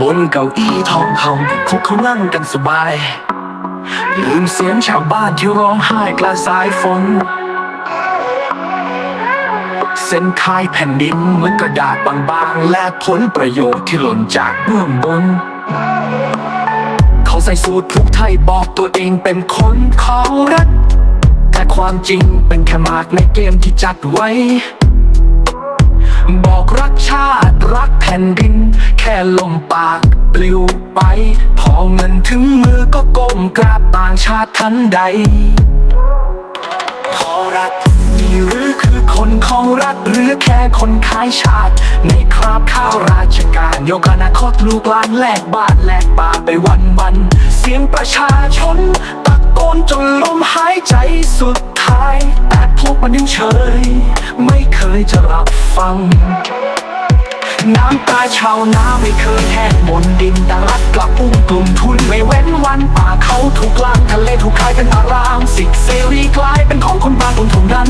บนเก้าอี้ทองคำพวกเขานั่งกันสบาย ลืมเสียงชาวบ้านที่ร้องไห้กลางสายฝน เส้นคายแผ่นดินเหมือนกระดาษบางๆ และผลประโยชน์ที่หล่นจากเบื้องบน เขาใส่สูตรผูกไทยบอกตัวเองเป็นคนของรัฐแต่ความจริงเป็นแค่หมากในเกมที่จัดไว้ ชาติรักแผ่นดิน แค่ลมปากปลิวไป พอเงินถึงมือก็ก้มกราบต่างชาติทันใด พอรัฐนี่หรือคือคนของรัฐหรือแค่คนขายชาติ ในคราบข้าวราชการยกอนาคตลูกหลานแลกบ้านแลกป่าไปวันวันเสียงประชาชนตะโกนจนลมหายใจสุดท้าย แต่พวกมันยังเฉย ไม่เคยจะรับฟัง น้ำตาชาวนาไม่เคยแห้งมนดินแต่รัฐกลับอุ้มกลุ่มทุนไม่เว้นวันป่าเขาถูกล้างทะเลถูกขายเป็นอารามสิทธิเสรีกลายเป็นของคนบางคนเท่านั้น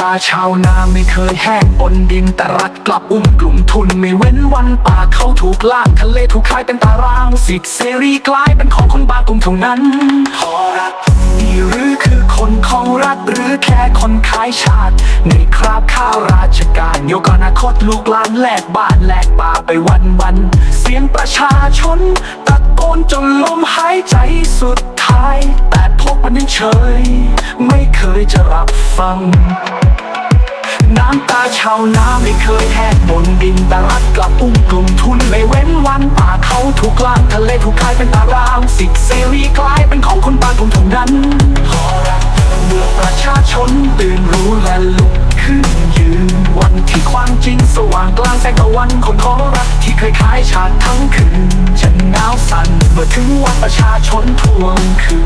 ตาชาวนาไม่เคยแห้งบนดินแต่รัฐกลับอุ้มกลุ่มทุนไม่เว้นวันป่าเขาถูกล่างทะเลถูกขายเป็นตารางสิทธิเสรีกลายเป็นของคนบางกลุ่มเท่านั้นพอรัฐนี่หรือคือคนของรัฐหรือแค่คนขายชาติ ในคราบข้าวราชการยกอนาคตลูกหลานแลกบ้านแลกป่าไปวันวันเสียงประชาชนตะโกนจนลมหายใจสุดท้าย พวกมันยังเฉย ไม่เคยจะรับฟัง น้ำตาชาวนาไม่เคยแห้งบนดินแต่รัฐกลับอุ้มกลุ่มทุนไม่เว้นวันป่าเขาถูกกลางทะเลถูกขายเป็นตารางสิทธิเสรีกลายเป็นของคนบางกลุ่มเท่านั้นพอรักเมื่อประชาชนตื่นรู้และลุกขึ้นยืนวันที่ความจริงสว่างกลางแสงตะวันคนของรัฐที่เคยขายชาติทั้งคืนจะหนาวสั่นเมื่อถึงวันประชาชนทวงคืน